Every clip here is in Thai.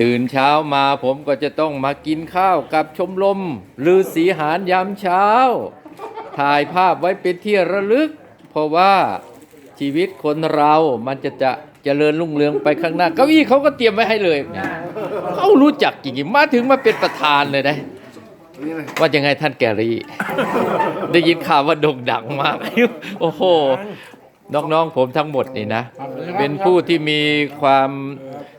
ตื่นเช้ามาผมก็จะต้องมากินข้าวกับชมรมลือสีหารยามเช้า ถ่ายภาพไว้เป็นที่ระลึก เพราะว่าชีวิตคนเรามันจะจะเจริญรุ่งเรืองไปข้างหน้า เก้าอี้เขาก็เตรียมไว้ให้เลยเขารู้จักจริงๆมาถึงมาเป็นประธานเลยนะนี่เลยว่ายังไงท่านแกรี่ ได้ยินข่าวว่าโด่งดังมาก โอ้โห น้องๆผมทั้งหมดนี่นะ เป็นผู้ที่มีความ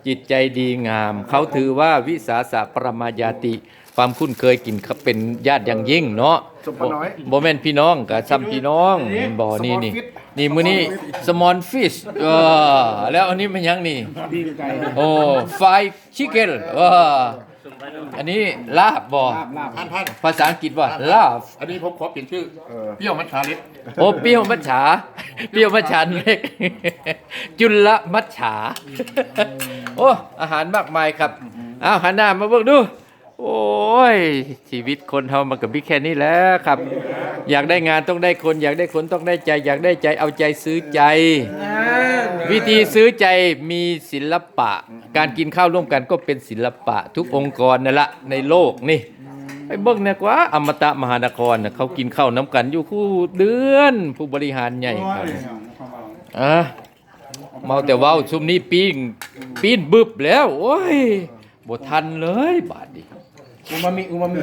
จิตใจดีงาม เขาถือว่าวิสาสะปรมายาติ ความคุ้นเคยกินเขาเป็นญาติอย่างยิ่งเนาะสมพน้อยโบแมนพี่น้องกับซ้ำพี่น้องบ่อนี่นี่นี่มือนี่สมอนฟิชเออแล้วอันนี้มันยังนี่ดีไก่โอ้ไฟชิคเก้นเอออันนี้ลาบบ่ลาบลาบท่านท่านภาษาอังกฤษว่าลาบอันนี้ผมขอเปลี่ยนชื่อเออเปรี้ยวมัทฉาลิศ โอ้เปรี้ยวมัจฉาเปรี้ยวมัจฉาเล็ก จุลมัจฉา โอ้อาหารมากมายครับอ้าวหันหน้ามาเบิ่งดู โอ้ย ชีวิตคนเฮามันกับบิ๊กแค่นี้แหล้วครับ อยากได้งานต้องได้คน อยากได้คนต้องได้ใจ อยากได้ใจเอาใจซื้อใจ วิธีซื้อใจมีศิลปะ การกินข้าวร่วมกันก็เป็นศิลปะ ทุกองค์กรนั่นละในโลกนี่ ไปเบิ่งเนี่ยกว่าอมตะมหานครน่ะเขากินข้าวน้ำกันอยู่คู่เดือน ผู้บริหารใหญ่ครับอะเมาแต่เว้าชุมนี้ปีนปีนบึบแล้ว โอ้ยบ่ทันเลยบาดนี้ อูมามิอูมามิ